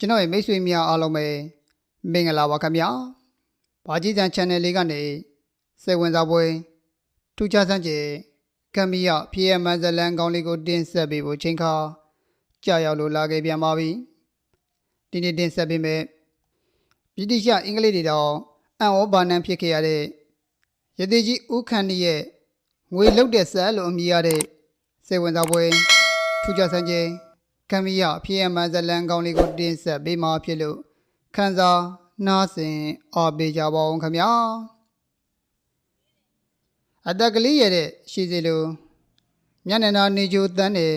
ကျွန်တော်ရဲ့မိတ်ဆွေများအားလုံးပဲမင်္ဂလာပါခင်ဗျာ။ဘာကြီးတန် channel လေးကနေစိတ်ဝင်စားပွဲထူးခြားစမ်းကြယ်ကမ်မီယာ PM ဇလန်ကောင်းလေးကိုတင်ဆက်ပေးဖို့ချိန်ခါကြာရောက်လို့လာခဲ့ပြန်ပါပြီ။ဒီနေ့တင်ဆက်ပေးမယ်ဗြိတိရှအင်္ဂလိပ်တွေတော့အံ့ဩဘာနံဖြစ်ခဲ့ရတဲ့ရသေးကြီးဦးခန့်နီရဲ့ငွေလုတ်တဲ့ဆက်လို့အမည်ရတဲ့စိတ်ဝင်စားပွဲထူးခြားစမ်းကြယ် ကံမီရအဖြစ်အမှန်ဇလန်ကောင်းလေးကိုတင်ဆက်ပေးမှာဖြစ်လို့ခန်းစားနားဆင်အားပေးကြပါအောင်ခင်ဗျာအတက်ကလေးရတဲ့ရှိစီလိုမျက်နှာနာနေကြိုတန်းနေ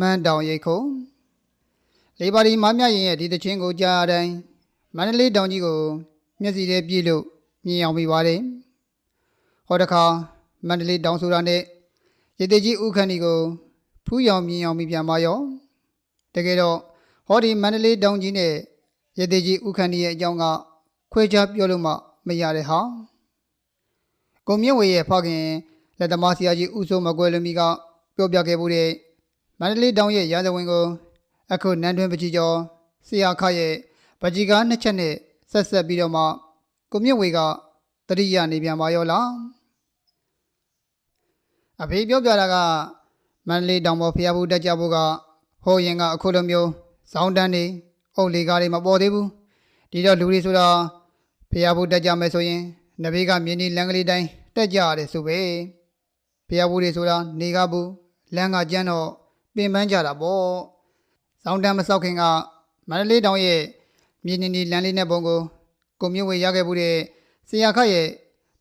မန်းတောင်ရိတ်ခုံလေးပါးဒီမမြရင်ရဲ့ဒီတချင်းကိုကြားရတိုင်းမန္တလေးတောင်ကြီးကို မျက်စီထဲပြေးလို့မြင်အောင်ပြီးပါတယ်ဟောတခါမန္တလေးတောင်ဆိုတာနဲ့ရေတကြီးဥခန့်ဒီကိုဖူးရောင်မြင်အောင်ပြီးပြန်ပါရော တကယ်တော့ဟောဒီမန္တလေးတောင်ကြီးနဲ့ရသေးကြီးဥခန္ဒီရဲ့အကြောင်းကခွဲခြားပြောလို့မှမရတဲ့ဟာကိုမြင့်ဝေရဲ့ဖခင်လက်သမားဆရာကြီးဦးစိုးမကွယ်လူမီကပြောပြခဲ့မှုတဲ့မန္တလေးတောင်ရဲ့ရာဇဝင်ကိုအခုနန်းတွင်ပကြီးကျော်ဆရာခရဲ့ပကြီးကားနှစ်ချက်နဲ့ဆက်ဆက်ပြီးတော့မှကိုမြင့်ဝေကတတိယနေပြန်ပါရောလားအဖေပြောပြတာကမန္တလေးတောင်ပေါ်ဖျားဘူးတက်ကြဖို့က ဟိုရင်ကအခုလိုမျိုးဇောင်းတန်းနေအုပ်လေကားတွေမပေါ်သေးဘူးဒီတော့လူတွေဆိုတာဖျားဖို့တက်ကြမယ်ဆိုရင်နဘေးကမြင်းဒီလမ်းကလေးတိုင်းတက်ကြရတယ်ဆိုပဲဖျားဖို့တွေဆိုတာနေကားဘူးလမ်းကကျန်းတော့ပင်ပန်းကြတာပေါ့ဇောင်းတန်းမဆောက်ခင်ကမန္တလေးတောင်ရဲ့မြင်းဒီလမ်းလေးနဲ့ပုံကိုကိုမျိုးဝေရခဲ့ဘူးတဲ့ဆရာခရဲ့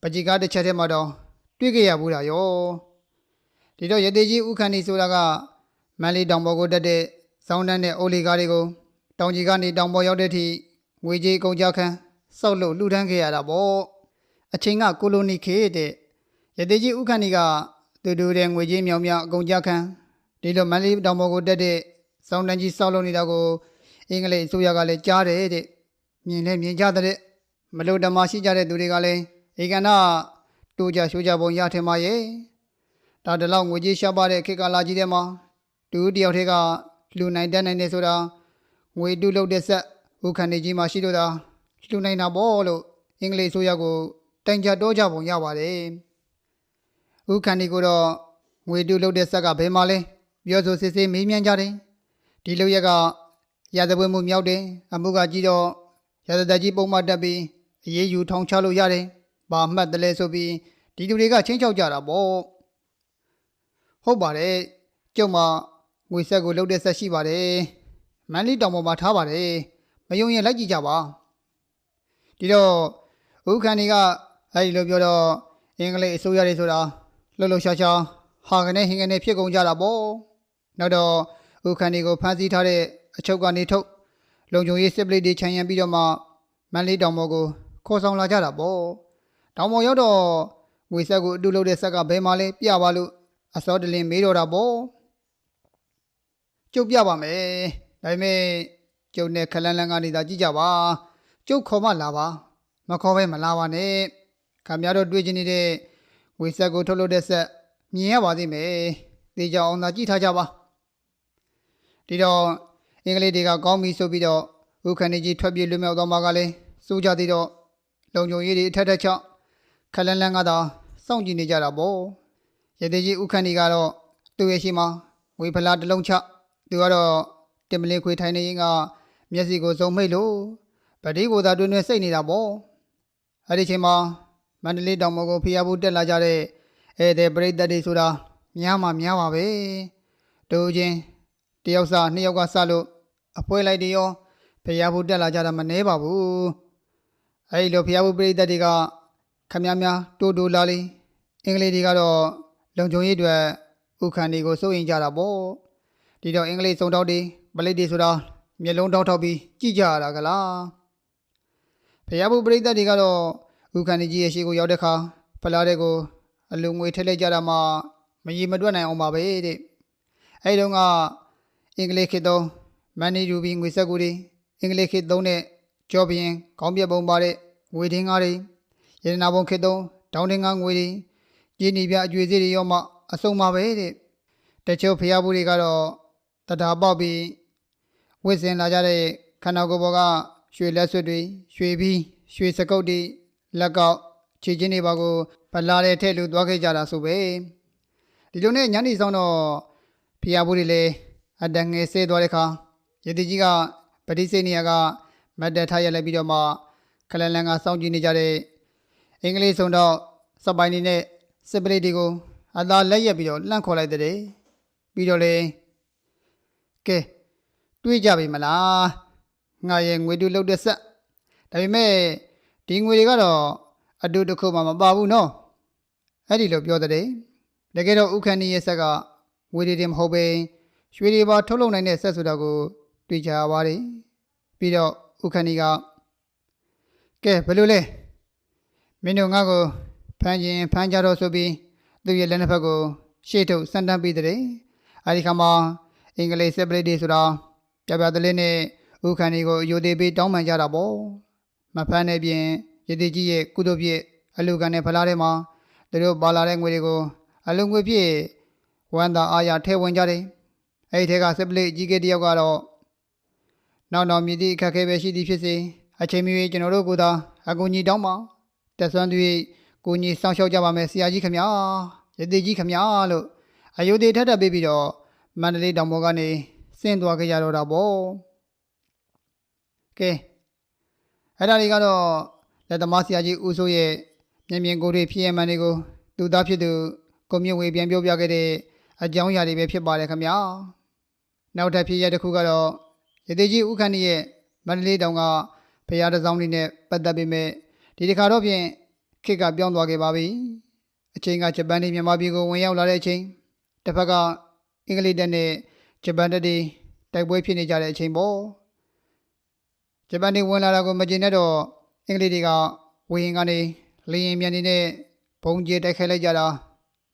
ပကြီးကားတစ်ချက်ထဲမှာတော့တွေ့ခဲ့ရဘူးတာရောဒီတော့ရသေးကြီးဥခန္ဒီဆိုတာက မန်လေးတောင်ပေါ်ကိုတက်တဲ့စောင်းတန်းတဲ့အိုလီကားတွေကိုတောင်ကြီးကနေတောင်ပေါ်ရောက်တဲ့အထိငွေကြေးကုန်ကြခန်းစောက်လို့လှူဒန်းခဲ့ရတာပေါ့အချိန်ကကိုလိုနီခေတ်တဲ့ရသေးကြီးဥခန့်ဒီကတူတူတဲ့ငွေကြေးမြောင်မြောင်အကုန်ကြခန်းဒီလိုမန်လေးတောင်ပေါ်ကိုတက်တဲ့စောင်းတန်းကြီးစောက်လို့နေတာကိုအင်္ဂလိပ်အစိုးရကလည်းကြားတယ်တဲ့မြင်လဲမြင်ကြတဲ့မလို့ဓမ္မရှိကြတဲ့သူတွေကလည်းဧကနာတူကြရှိုးကြပုံရထင်ပါရဲ့ဒါတလောက်ငွေကြေးရှားပါတဲ့ခေတ်ကာလကြီးထဲမှာ တူတယောက်တည်းကလူနိုင်တတ်နိုင်နေဆိုတာငွေတုလုပ်တဲ့ဆက်ဥခန္ဒီကြီးမှာရှိလို့သာလူနိုင်တာပေါ့လို့အင်္ဂလိပ်ဆိုရကိုတိုင်ကြတော့ကြပုံရပါတယ်ဥခန္ဒီကိုတော့ငွေတုလုပ်တဲ့ဆက်ကဘယ်မှာလဲပြောဆိုစစ်စစ်မေးမြန်းကြတယ်ဒီလုပ်ရက်ကရာဇဝတ်မှုမြောက်တယ်အမှုကကြီးတော့ရာဇသက်ကြီးပုံမှန်တက်ပြီးအရေးယူထောင်ချလို့ရတယ်ဘာမှတ်တယ်လဲဆိုပြီးဒီလူတွေကချင်းချောက်ကြတာပေါ့ဟုတ်ပါတယ်ကျုံမှာ ငွေဆက်ကိုလှုပ်တဲ့ဆက်ရှိပါတယ်မန်လေးတောင်ပေါ်မှာထားပါတယ်မယုံရင်လိုက်ကြည့်ကြပါဒီတော့ဥခန္ဒီကအဲဒီလိုပြောတော့အင်္ဂလိပ်အစိုးရတွေဆိုတာလှုပ်လှုပ်ရှားရှားဟာကနေဟင်ကနေဖြစ်ကုန်ကြတာပေါ့နောက်တော့ဥခန္ဒီကိုဖမ်းဆီးထားတဲ့အချုပ်ကနေထုတ်လုံခြုံရေးစစ်ပလိတွေခြံရံပြီးတော့မှမန်လေးတောင်ပေါ်ကိုခေါ်ဆောင်လာကြတာပေါ့တောင်ပေါ်ရောက်တော့ငွေဆက်ကိုအတူလုပ်တဲ့ဆက်ကဘယ်မှာလဲပြပါလို့အစောတလင်မေးတော့တာပေါ့ ကျုပ်ပြပါမယ်ဒါပေမဲ့ကျုပ်နဲ့ခလန်းလန်းကနေသာကြည့်ကြပါကျုပ်ခေါ်မှလာပါမခေါ်ဘဲမလာပါနဲ့ခမရတို့တွေ့ချင်နေတဲ့ဝေဆက်ကိုထုတ်လုပ်တဲ့ဆက်မြင်ရပါသေးမယ်တေချာအောင်သာကြည့်ထားကြပါဒီတော့အင်္ဂလိပ်တွေကကောင်းပြီဆိုပြီးတော့ဥခန္ဒီကြီးထွက်ပြေးလွတ်မြောက်သွားမှာကလည်းစိုးကြသေးတော့လုံခြုံရေးတွေအထက်ထက်ချခလန်းလန်းကသာစောင့်ကြည့်နေကြတာပေါ့ရသေးကြီးဥခန္ဒီကတော့သူ့ရဲ့ရှိမှာဝေဖလာတစ်လုံးချ သူကတော့တင်မလင်းခွေထိုင်နေရင်ကမျက်စိကိုစုံမိတ်လို့ဗတိကိုသာတွင်တွင်စိတ်နေတာပေါ့အဲ့ဒီချိန်မှာမန္တလေးတောင်ပေါ်ကိုဖျားဖို့တက်လာကြတဲ့ဧည့်သည်ပရိသတ်တွေဆိုတာများမှများပါပဲတို့ချင်းတယောက်စားနှစ်ယောက်ကစလို့အပွဲလိုက်တွေရောဖျားဖို့တက်လာကြတာမနှဲပါဘူးအဲ့ဒီလိုဖျားဖို့ပရိသတ်တွေကခမများများတိုးတိုးလာလေအင်္ဂလိပ်တွေကတော့လုံခြုံရေးအတွက်ဥခန္ဒီကိုစိုးရင်ကြတာပေါ့ ဒီတော့အင်္ဂလိပ်စုံတောက်တွေပလိတ်တွေဆိုတာမျက်လုံးတောက်ထောက်ပြီးကြည့်ကြရတာကလားဖျားဘူးပရိသတ်တွေကတော့ဥခန္ဒီကြီးရဲ့ရှေ့ကိုရောက်တဲ့ခါဖလားတဲ့ကိုအလူငွေထည့်လိုက်ကြတာမှမရီမတွက်နိုင်အောင်ပါပဲတဲ့အဲဒီတော့ကအင်္ဂလိပ်ခေတ်သုံးမန်နီရူဘီငွေဆက်ကူတွေအင်္ဂလိပ်ခေတ်သုံးတဲ့ကြောဘရင်ခေါင်းပြက်ပုံပါတဲ့ငွေထင်းကားတွေရတနာပုံခေတ်သုံးဒေါင်းထင်းကားငွေတွေကြီးနီပြအကျွေးစေးတွေရောမှအစုံပါပဲတဲ့တချို့ဖျားဘူးတွေကတော့ တတာပေါက်ပြီးဝစ်စင်လာကြတဲ့ခန္ဓာကိုယ်ပေါ်ကရွှေလက်စွပ်တွေရွှေပြီးရွှေစကုပ်တွေလက်ကောက်ခြေချင်းတွေပါကိုဗလာတဲ့ထဲ့လူသွားခဲ့ကြတာဆိုပဲဒီလိုနဲ့ညနေဆောင်တော့ဖျားဘူးတွေလည်းအတန်ငယ်ဆဲသွားတဲ့ခါရတိကြီးကပတိစိတ်နေရကမတ်တက်ထားရလိုက်ပြီးတော့မှခလန်လန်ကစောင့်ကြည့်နေကြတဲ့အင်္ဂလိပ်ဆောင်တော့စပိုင်နေနဲ့စစ်ပရိတ်တွေကိုအသာလက်ရက်ပြီးတော့လှန့်ခေါ်လိုက်တဲ့ပြီးတော့လေ ကဲတွေးကြပြီမလားငါရဲ့ငွေတူလုတ်တဲ့ဆက်ဒါပေမဲ့ဒီငွေတွေကတော့အတူတစ်ခုမှမပါဘူးနော်အဲ့ဒီလိုပြောတဲ့တကယ်တော့ဥခန္ဒီရဲ့ဆက်ကငွေတွေတင်မဟုတ်ပဲရွှေတွေပါထုတ်လုပ်နိုင်တဲ့ဆက်ဆိုတာကိုတွေ့ကြရပါတယ်ပြီးတော့ဥခန္ဒီကကဲဘယ်လိုလဲမင်းတို့ငါ့ကိုဖမ်းခြင်းဖမ်းကြတော့ဆိုပြီးသူ့ရဲ့လက်နှစ်ဖက်ကိုရှေ့ထုတ်စမ်းတမ်းပေးတဲ့အဲဒီခါမှာ အင်္ဂလိပ်ဆက်ပရိတ်တွေဆိုတာပြပြတလေးနဲ့ဥခန္ဒီကိုအယိုသေးပေးတောင်းပန်ကြတာပေါ့မဖမ်းတဲ့ပြင်ရည်တည်ကြီးရဲ့ကုသိုလ်ပြည့်အလူကန်တဲ့ဖလားထဲမှာသူတို့ပါလာတဲ့ငွေတွေကိုအလုံငွေပြည့်ဝမ်းသာအားရထဲဝင်ကြတယ်အဲဒီထဲကဆက်ပရိတ်ကြီးကတယောက်ကတော့နောက်နောက်မြည်သည့်အခက်အခဲပဲရှိသည်ဖြစ်စေအချိန်မီကျွန်တော်တို့ကသာအကူအညီတောင်းပါတက်ဆွမ်းသူ၏ကိုကြီးစောင့်ရှောက်ကြပါမယ်ဆရာကြီးခမညာရည်တည်ကြီးခမညာလို့အယုဒေထပ်ထပ်ပေးပြီးတော့ မန္တလေးတောင်ပေါ်ကနေဆင်းသွားကြရတော့တာပေါ့ကဲအဲ့ဒါတွေကတော့လက်သမားဆရာကြီးဦးစိုးရဲ့မြင်မြင်ကိုယ်တွေဖြစ်ရမှန်တွေကိုသူသားဖြစ်သူကိုမြင့်ဝေပြန်ပြောပြခဲ့တဲ့အကြောင်းအရာတွေပဲဖြစ်ပါတယ်ခင်ဗျာနောက်ထပ်ဖြစ်ရတစ်ခုကတော့ရသေးကြီးဦးခန့်ရဲ့မန္တလေးတောင်ကဖရာတစောင်းလေးနဲ့ပတ်သက်ပေမဲ့ဒီတစ်ခါတော့ဖြင့်ခေတ်ကပြောင်းသွားခဲ့ပါပြီအချိန်ကဂျပန်နေမြန်မာပြည်ကိုဝင်ရောက်လာတဲ့အချိန်တစ်ဖက်က အင်္ဂလိပ်တပ်နဲ့ဂျပန်တပ်တွေတိုက်ပွဲဖြစ်နေကြတဲ့အချိန်ပေါ့ဂျပန်တွေဝင်လာတာကိုမကျေနပ်တော့အင်္ဂလိပ်တွေကဝေရင်ကနေလေရင်မြန်နေတဲ့ဘုံကျဲတိုက်ခိုက်လိုက်ကြတာ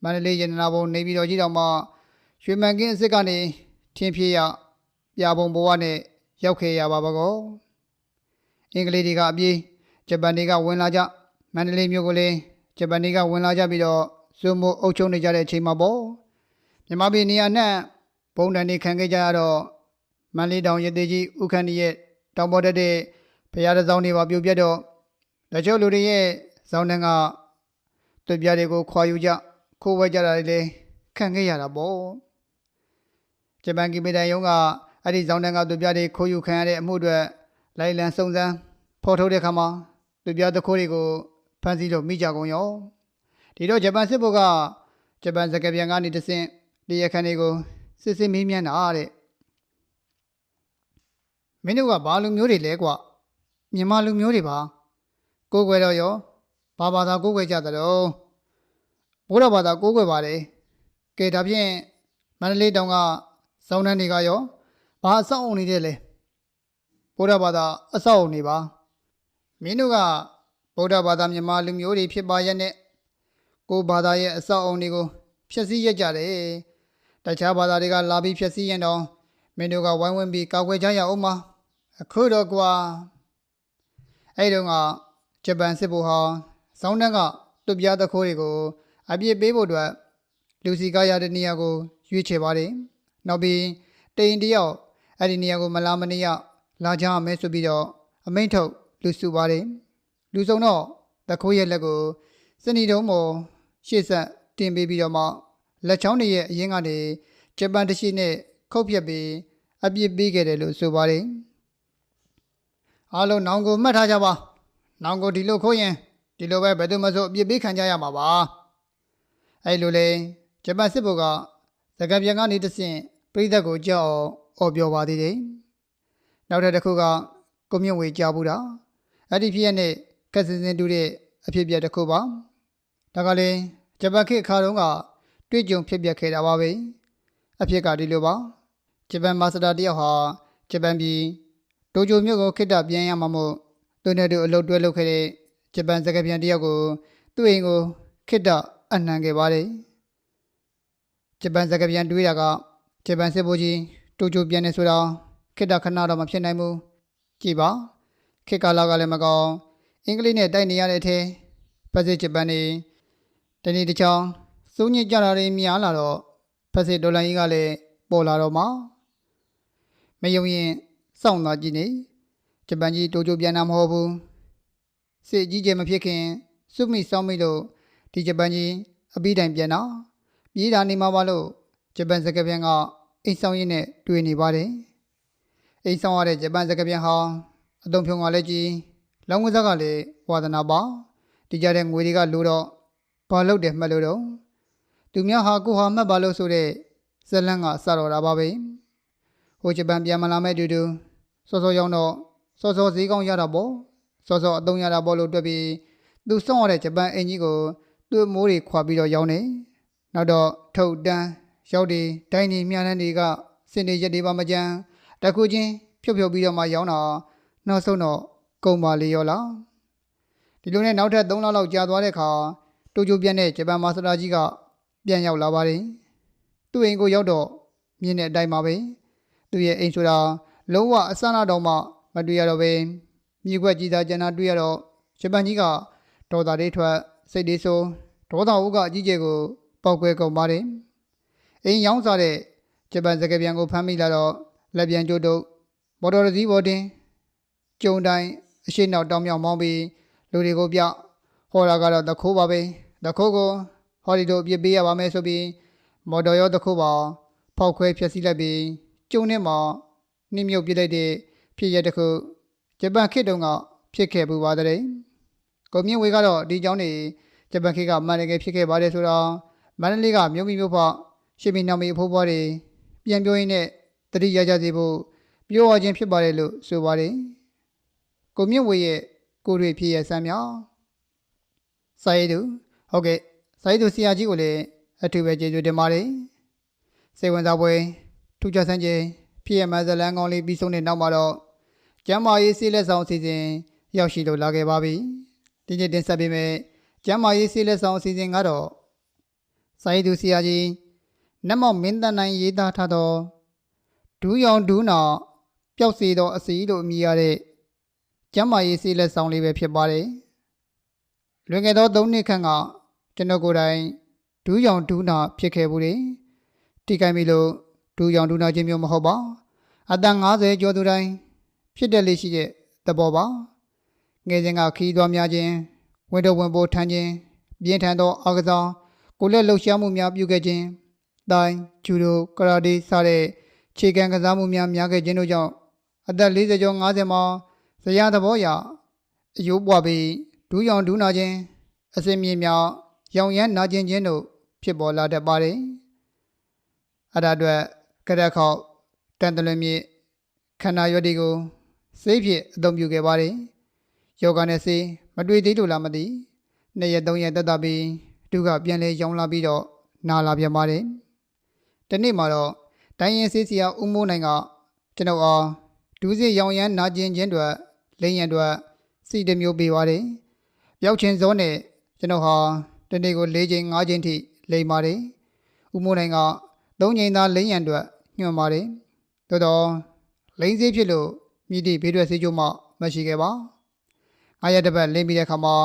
မန္တလေးရတနာဘုံနေပြီးတော့ကြီးတော်မှာရွှေမန်ကင်းအစ်စ်ကနေထင်းပြေးရပြဘုံဘဝနဲ့ရောက်ခဲ့ရပါပါကောအင်္ဂလိပ်တွေကအပြေးဂျပန်တွေကဝင်လာကြမန္တလေးမြို့ကိုလည်းဂျပန်တွေကဝင်လာကြပြီးတော့ဇွန်မိုအုပ်ချုပ်နေကြတဲ့အချိန်မှာပေါ့ မြန်မာပြည်နေရာနဲ့ဘုံတန်တွေခံခဲ့ကြရတော့မန္တလေးတောင်ရသေးကြီးဥခန္ဒီရဲ့တောင်ပေါ်တက်တဲ့ဘုရားတစ်စောင်းတွေပါပြုတ်ပြတ်တော့တချို့လူတွေရဲ့ဇောင်းတန်းကတွေ့ပြတွေကိုခွာယူကြခိုးဝဲကြတာတွေလည်းခံခဲ့ရတာပေါ့ဂျပန်ကီမီတန်ယုံကအဲ့ဒီဇောင်းတန်းကတွေ့ပြတွေခိုးယူခံရတဲ့အမှုအတွက်လိုက်လံစုံစမ်းဖော်ထုတ်တဲ့အခါမှာတွေ့ပြသခိုးတွေကိုဖမ်းဆီးလို့မိကြကုန်ရောဒီတော့ဂျပန်စစ်ဘုတ်ကဂျပန်စကပြန်ကနေတဆင့် တရားခံတွေကိုစစ်စစ်မေးမြန်းတာတဲ့မင်းတို့ကဘာလူမျိုးတွေလဲကွာမြန်မာလူမျိုးတွေပါကိုယ်ွယ်တော့ရောဘာဘာသာကိုယ်ွယ်ကြတဲ့တော့ဘုရားဘာသာကိုယ်ွယ်ပါတယ်ကဲဒါဖြင့်မန္တလေးတောင်ကစောင်းနှန်းတွေကရောဘာအဆောက်အုံနေတယ်လဲဘုရားဘာသာအဆောက်အုံနေပါမင်းတို့ကဗုဒ္ဓဘာသာမြန်မာလူမျိုးတွေဖြစ်ပါရဲ့နဲ့ကိုယ်ဘာသာရဲ့အဆောက်အုံတွေကိုဖျက်ဆီးရကြတယ် တခြားဘာသာတွေကလာပြီးဖျက်ဆီးရင်တော့မင်းတို့ကဝိုင်းဝန်းပြီးကာကွယ်ကြရအောင်ပါအခုတော့ကွာအဲ့တုန်းကဂျပန်စစ်ဘိုလ်ဟာစောင်းတန်းကတွပြသခိုးတွေကိုအပြစ်ပေးဖို့အတွက်လူစီကားရတဲ့နေရာကိုရွေးချယ်ပါတယ်နောက်ပြီးတိန်တယောက်အဲ့ဒီနေရာကိုမလာမနေရလာကြမယ်ဆိုပြီးတော့အမိန့်ထုတ်လူစုပါတယ်လူစုံတော့သခိုးရဲ့လက်ကိုစနီတုံးပေါ်ရှေ့ဆက်တင်ပေးပြီးတော့မှ လက်ချောင်းတွေရဲ့အရင်ကနေဂျပန်တရှိနဲ့ခုတ်ပြက်ပြီးအပြစ်ပေးခဲ့တယ်လို့ဆိုပါတယ်အားလုံးနောင်ကိုမှတ်ထားကြပါနောင်ကိုဒီလိုခိုးရင်ဒီလိုပဲဘယ်သူမှဆိုအပြစ်ပေးခံကြရမှာပါအဲ့လိုလေဂျပန်စစ်ဘုတ်ကသကပြန်ကနေတဆင့်ပြည်သက်ကိုကြောက်အောင်អော်ပြောပါသေးတယ်နောက်ထပ်တစ်ခုကကိုမြင့်ဝေကြားဘူးတာအဲ့ဒီဖြစ်ရတဲ့ကက်စင်စင်တူတဲ့အဖြစ်ပြက်တစ်ခုပါဒါကလည်းဂျပန်ခေတ်အခါတုန်းက တွေ့ကြုံဖြစ်ပျက်ခဲ့တာပါပဲအဖြစ်ကဒီလိုပါဂျပန်မာစတာတယောက်ဟာဂျပန်ပြည်တိုကျိုမြို့ကိုခေတ္တပြန်ရမှာမို့သူနဲ့တူအလုပ်တွဲလုပ်ခဲ့တဲ့ဂျပန်စကားပြန်တယောက်ကိုသူ့အိမ်ကိုခေတ္တအနှံခဲ့ပါတယ်ဂျပန်စကားပြန်တွေးတာကဂျပန်စစ်ဗိုလ်ကြီးတိုကျိုပြန်နေဆိုတာခေတ္တခဏတော့မဖြစ်နိုင်ဘူးကြည်ပါခေတ်ကာလကလည်းမကောင်းအင်္ဂလိပ်နဲ့တိုက်နေရတဲ့အထဲပစိဂျပန်နေတနေ့တစ်ချောင်း စုံညစ်ကြတာတွေများလာတော့ဖက်စစ်ဒေါ်လာကြီးကလည်းပေါ်လာတော့မှမယုံရင်စောင့်သွားကြည့်နေဂျပန်ကြီးတိုကျိုပြန်တာမဟုတ်ဘူးစစ်ကြီးကျယ်မဖြစ်ခင်စွမိစောင်းမိလို့ဒီဂျပန်ကြီးအပြီးတိုင်ပြန်တော့ပြေးတာနေမှာပါလို့ဂျပန်စကားပြန်ကအိမ်ဆောင်ရင်းနဲ့တွေ့နေပါတယ်အိမ်ဆောင်ရတဲ့ဂျပန်စကားပြန်ဟာအတုံဖြုံကလည်းကြီးလောင်းကစားကလည်းဝါသနာပါဒီကြတဲ့ငွေတွေကလိုတော့ဘာလို့တယ်မှတ်လို့တော့ သူများဟာကိုဟာမှတ်ပါလို့ဆိုတဲ့ဇလန်းကစတော်တာပါပဲဟိုဂျပန်ပြန်မလာမဲ့တူတူစောစောရောက်တော့စောစောဈေးကောင်းရတာပေါ့စောစောအတုံးရတာပေါ့လို့တွက်ပြီးသူစောင့်ရတဲ့ဂျပန်အင်ကြီးကိုသူ့မိုးတွေခွာပြီးတော့ရောင်းနေနောက်တော့ထုတ်တန်းရောက်ဒီတိုင်းဒီမြန်းတန်းတွေကစင်နေရက်တွေပါမကြမ်းတခုချင်းဖြုတ်ဖြုတ်ပြီးတော့မှရောင်းတာနောက်ဆုံးတော့ကုံပါလေရောလားဒီလိုနဲ့နောက်ထပ်3လလောက်ကြာသွားတဲ့အခါတိုကျိုပြန်တဲ့ဂျပန်မာစတာကြီးက ပြန်ရောက်လာပါတယ်သူ့အိမ်ကိုရောက်တော့မြင်းတဲ့အတိုင်းပါပဲသူ့ရဲ့အိမ်ဆိုတာလုံးဝအဆန်းလာတော့မှမတွေ့ရတော့ပဲမြေခွက်ကြီးသားကျန်တာတွေ့ရတော့ဂျပန်ကြီးကဒေါ်တာလေးထွက်စိတ်လေးဆိုးဒေါသဦးကအကြီးကျယ်ကိုပောက်ကွဲကုန်ပါတယ်အိမ်ရောင်းစားတဲ့ဂျပန်စကားပြန်ကိုဖမ်းမိလာတော့လက်ပြန်ကျိုးတုပ်မော်တော်တစ်စီးပေါ်တင်ကျုံတိုင်းအရှိနောက်တောင်မြောက်မောင်းပြီးလူတွေကိုပြဟောတာကတော့တခိုးပါပဲတခိုးကို ဟော်ဒီတို့အပြစ်ပေးရပါမယ်ဆိုပြီးမော်တော်ရောတစ်ခုပေါင်ဖောက်ခွဲဖျက်ဆီးလိုက်ပြီးကျုံနဲ့မှနှိမ့်မြုပ်ပြလိုက်တဲ့ဖြစ်ရတစ်ခုဂျပန်ခေတ်တုန်းကဖြစ်ခဲ့ပူပါတဲ့ကိုမြင့်ဝေကတော့ဒီကြောင်းနေဂျပန်ခေတ်ကမန္တလေးဖြစ်ခဲ့ပါတယ်ဆိုတော့မန္တလေးကမြို့ကြီးမြို့ဖောက်ရှေ့မီနောက်မီအဖိုးဘွားတွေပြန်ပြောရင်းနဲ့တတိရကြစေဖို့ပြောရခြင်းဖြစ်ပါတယ်လို့ဆိုပါတယ်ကိုမြင့်ဝေရဲ့ကိုတွေဖြစ်ရဆမ်းမြောင်းစာရေးသူဟုတ်ကဲ့ စာရေးသူဆရာကြီးကိုလည်းအထူးပဲကျေးဇူးတင်ပါတယ်စိတ်ဝင်စားပွဲထူးခြားဆန်းခြင်းဖြစ်ရမဇလန်ကောင်းလေးပြီးဆုံးတဲ့နောက်မှာတော့ကျမ်းမာရေးဆေးလက်ဆောင်အစီအစဉ်ရောက်ရှိလို့လာခဲ့ပါပြီဒီနေ့တင်ဆက်ပေးမယ်ကျမ်းမာရေးဆေးလက်ဆောင်အစီအစဉ်ကတော့စာရေးသူဆရာကြီးနတ်မောင်မင်းတန်နိုင်ရေးသားထားသောဒူးရောင်ဒူးနာပျောက်စေသောအစီလို့အမည်ရတဲ့ကျမ်းမာရေးဆေးလက်ဆောင်လေးပဲဖြစ်ပါတယ်လွန်ခဲ့သော၃နှစ်ခန့်က ကျွန်တော်ကိုယ်တိုင်ဒူးရောင်ဒူးနာဖြစ်ခဲ့ဘူးတယ်တိကိုင်ပြီလို့ဒူးရောင်ဒူးနာခြင်းမျိုးမဟုတ်ပါအသက်50ကျော်သူတိုင်းဖြစ်တဲ့လေးရှိတဲ့သဘောပါငယ်စဉ်ကခီးသွားများခြင်းဝင်တော့ဝင်ပိုးထမ်းခြင်းပြင်းထန်သောအားကစားကိုယ်လက်လှုပ်ရှားမှုများပြုခဲ့ခြင်းတိုင်းဂျူဒိုကရာတီစတဲ့ခြေကံကစားမှုများများခဲ့ခြင်းတို့ကြောင့်အသက်40ကျော်50မှာဇရာသဘောရာအယိုးပွားပြီးဒူးရောင်ဒူးနာခြင်းအစင်မြေများ ရောင်ရမ်းနာကျင်ခြင်းတို့ဖြစ်ပေါ်လာတတ်ပါတယ်။အဲ့ဒါအတွက်ကရက်ခေါက်တန်တလွင်မြေခန္ဓာရွက်တွေကိုစိတ်ဖြစ်အသုံးပြုခဲ့ပါတယ်။ယောဂနဲ့စေမတွေ့သေးလို့လားမသိ။နှစ်ရက်သုံးရက်တက်တာပြီးသူကပြန်လဲရောင်းလာပြီးတော့နာလာပြန်ပါတယ်။ဒီနေ့မှာတော့တိုင်းရင်စေးစီယာဦးမိုးနိုင်ကကျွန်တော်အားဒူးစစ်ရောင်ရမ်းနာကျင်ခြင်းတွေလိမ့်ရန်တွေစီတစ်မျိုးပေးပါတယ်။ပျောက်ချင်းစောနဲ့ကျွန်တော်ဟာ တနေ့ကို၄ချိန်၅ချိန်ထိလိမ့်ပါတယ်။ဦးမိုးနိုင်က၃ချိန်သာလိမ့်ရန်တွေညွှန်ပါတယ်။သို့တော့လိမ့်စေးဖြစ်လို့မြည်သည့်ဘေးထွက်ဆေးချိုးမှမရှိခဲ့ပါ။အားရတစ်ပတ်လိမ့်ပြီးတဲ့အခါမှာ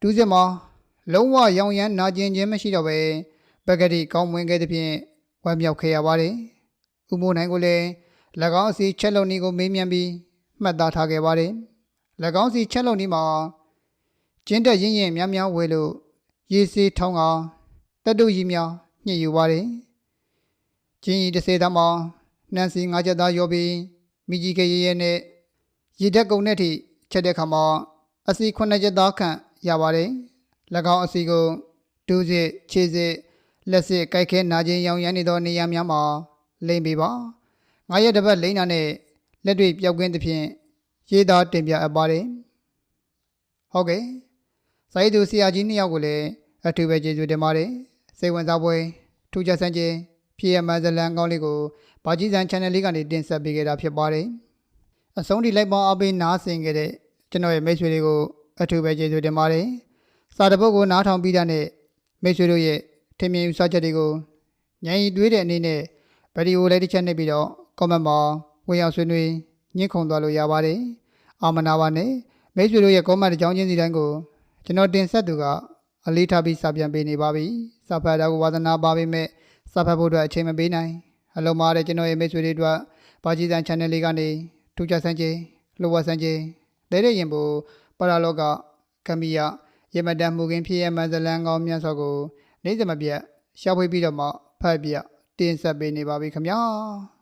ဒူးစစ်မှာလုံးဝရောင်ရမ်းနာကျင်ခြင်းမရှိတော့ပဲပကတိကောင်းမွင်ခဲ့သဖြင့်ဝမ်းမြောက်ခဲ့ရပါတယ်။ဦးမိုးနိုင်ကိုလည်း၎င်းစီချက်လုံနီကိုမေးမြန်းပြီးမှတ်သားထားခဲ့ပါတယ်။၎င်းစီချက်လုံနီမှာကျင်းတက်ရင်းရင်များများဝဲလို့ ရေစီးထောင်းကတက်တုကြီးများညှစ်ယူပါတယ်။ကျင်းရီတစ်စေသားမှာနှန်းစီငါးချက်သားရောပြီးမိကြီးကရဲရဲနဲ့ရေတက်ကုံနဲ့ထိချက်တဲ့ခါမှာအစီခုနှစ်ချက်သားခန့်ရပါတယ်။၎င်းအစီကိုဒူးစစ်ခြေစစ်လက်စစ်ကြိုက်ခဲနာခြင်းရောင်ရမ်းနေသောနေရာများမှာလိမ့်ပေးပါငါရဲ့တပတ်လိမ့်နာနဲ့လက်တွေ့ပြောက်ကင်းသဖြင့်ရေးသားတင်ပြအပ်ပါတယ်ဟုတ်ကဲ့ စာရေးသူဆရာကြီးနှစ်ယောက်ကိုလည်းအထူးပဲကျေးဇူးတင်ပါတယ်စိတ်ဝင်စားပွဲထူးခြားဆန်းခြင်းဖြစ်ရမှန်ဇလန်ကောင်းလေးကိုဘာကြီးစံ channel လေးကနေတင်ဆက်ပေးခဲ့တာဖြစ်ပါတယ်အဆုံးထိလိုက်ပေါင်းအပေးနားဆင်ခဲ့တဲ့ကျွန်တော်ရဲ့မိတ်ဆွေတွေကိုအထူးပဲကျေးဇူးတင်ပါတယ်စာတပုတ်ကိုနားထောင်ပြီးတဲ့မိတ်ဆွေတို့ရဲ့ထင်မြင်ယူဆချက်တွေကိုညံရီတွေးတဲ့အနေနဲ့ဗီဒီယိုလေးတစ်ချက်နှိပ်ပြီးတော့ comment မှာဝင်ရောက်ဆွေးနွေးညှင့်ခုန်သွားလို့ရပါတယ်။အာမနာပါနဲ့မိတ်ဆွေတို့ရဲ့ comment အကြောင်းချင်းစီတိုင်းကို ကျွန်တော်တင်ဆက်သူကအလေးထားပြီးစာပြန်ပေးနေပါပြီစာဖတ်တာကိုဝါသနာပါပေမဲ့စာဖတ်ဖို့အတွက်အချိန်မပေးနိုင်ဟယ်လိုမားတဲ့ကျွန်တော်ရဲ့မိတ်ဆွေတွေအတွက်ဘာကြီးစံ channel လေးကနေထူးခြားစံချိန်လိုဝဆန်းချင်းတဲတဲ့ရင်ပိုပါရာလောကကမီယာရမတန်မှုခင်ဖြစ်ရမန်ဇလန်ကောင်းမြတ်စွာကို နေစမပြတ်ရှာဖွေပြီးတော့မှဖတ်ပြတင်ဆက်ပေးနေပါပြီခင်ဗျာ